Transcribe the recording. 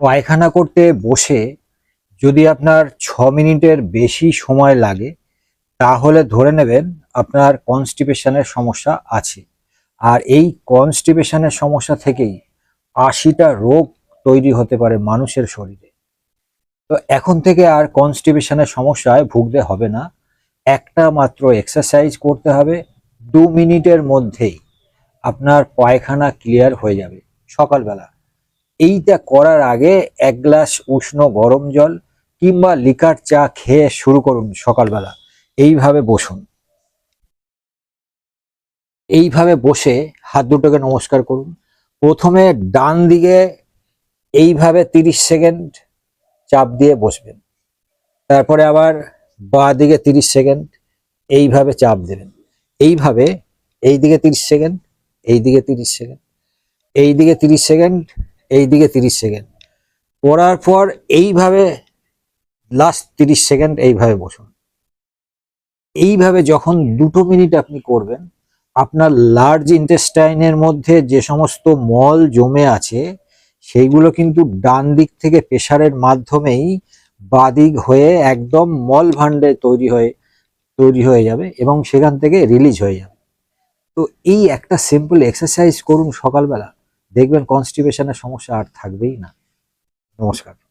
পায়খানা করতে বসে যদি আপনার ছ মিনিটের বেশি সময় লাগে, তাহলে ধরে নেবেন আপনার কনস্টিপেশনের সমস্যা আছে। আর এই কনস্টিপেশনের সমস্যা থেকেই আশিটা রোগ তৈরি হতে পারে মানুষের শরীরে। তো এখন থেকে আর কনস্টিপেশনের সমস্যায় ভুগতে হবে না। একটা মাত্র এক্সারসাইজ করতে হবে। দু মিনিটের মধ্যেই আপনার পায়খানা ক্লিয়ার হয়ে যাবে সকালবেলা। এইটা করার আগে এক গ্লাস উষ্ণ গরম জল কিংবা লিকার চা খেয়ে শুরু করুন সকালবেলা। এইভাবে বসুন। এইভাবে বসে হাত দুটোকে নমস্কার করুন। প্রথমে ডান দিকে এইভাবে তিরিশ সেকেন্ড চাপ দিয়ে বসবেন। তারপরে আবার বাঁ দিকে তিরিশ সেকেন্ড এইভাবে চাপ দেবেন। এইভাবে এই দিকে তিরিশ সেকেন্ড এই দিকে তিরিশ সেকেন্ড এই দিকে তিরিশ সেকেন্ড এই দিকে তিরিশ সেকেন্ড। করার পর এইভাবে লাস্ট তিরিশ সেকেন্ড এইভাবে বসুন। এইভাবে যখন দুটো মিনিট আপনি করবেন, আপনার লার্জ ইন্টেস্টাইনের মধ্যে যে সমস্ত মল জমে আছে, সেইগুলো কিন্তু ডান দিক থেকে প্রেশারের মাধ্যমেই বাদিক হয়ে একদম মল ভান্ডে তৈরি হয়ে তৈরি হয়ে যাবে এবং সেখান থেকে রিলিজ হয়ে যাবে। তো এই একটা সিম্পল এক্সারসাইজ করুন সকালবেলা। দেখবেন কনস্টিপেশনের সমস্যা আর থাকবেই না। নমস্কার।